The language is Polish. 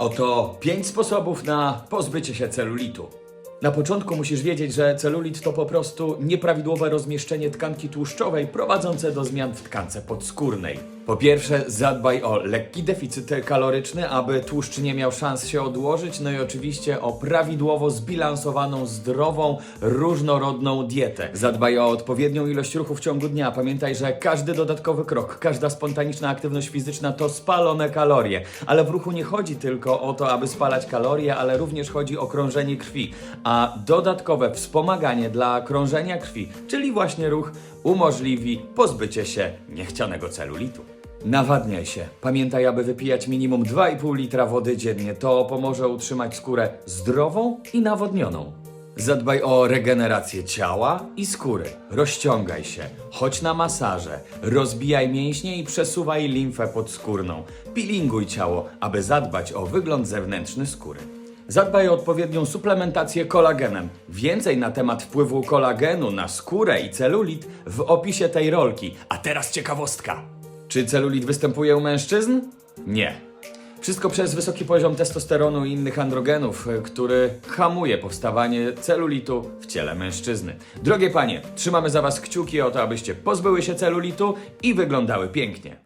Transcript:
Oto 5 sposobów na pozbycie się celulitu. Na początku musisz wiedzieć, że celulit to po prostu nieprawidłowe rozmieszczenie tkanki tłuszczowej prowadzące do zmian w tkance podskórnej. Po pierwsze, zadbaj o lekki deficyt kaloryczny, aby tłuszcz nie miał szans się odłożyć, no i oczywiście o prawidłowo zbilansowaną, zdrową, różnorodną dietę. Zadbaj o odpowiednią ilość ruchu w ciągu dnia. Pamiętaj, że każdy dodatkowy krok, każda spontaniczna aktywność fizyczna to spalone kalorie. Ale w ruchu nie chodzi tylko o to, aby spalać kalorie, ale również chodzi o krążenie krwi. A dodatkowe wspomaganie dla krążenia krwi, czyli właśnie ruch, umożliwi pozbycie się niechcianego celulitu. Nawadniaj się. Pamiętaj, aby wypijać minimum 2,5 litra wody dziennie. To pomoże utrzymać skórę zdrową i nawodnioną. Zadbaj o regenerację ciała i skóry. Rozciągaj się, chodź na masaże, rozbijaj mięśnie i przesuwaj limfę podskórną. Peelinguj ciało, aby zadbać o wygląd zewnętrzny skóry. Zadbaj o odpowiednią suplementację kolagenem. Więcej na temat wpływu kolagenu na skórę i celulit w opisie tej rolki. A teraz ciekawostka. Czy celulit występuje u mężczyzn? Nie. Wszystko przez wysoki poziom testosteronu i innych androgenów, y, który hamuje powstawanie celulitu w ciele mężczyzny. Drogie panie, trzymamy za was kciuki o to, abyście pozbyły się celulitu i wyglądały pięknie.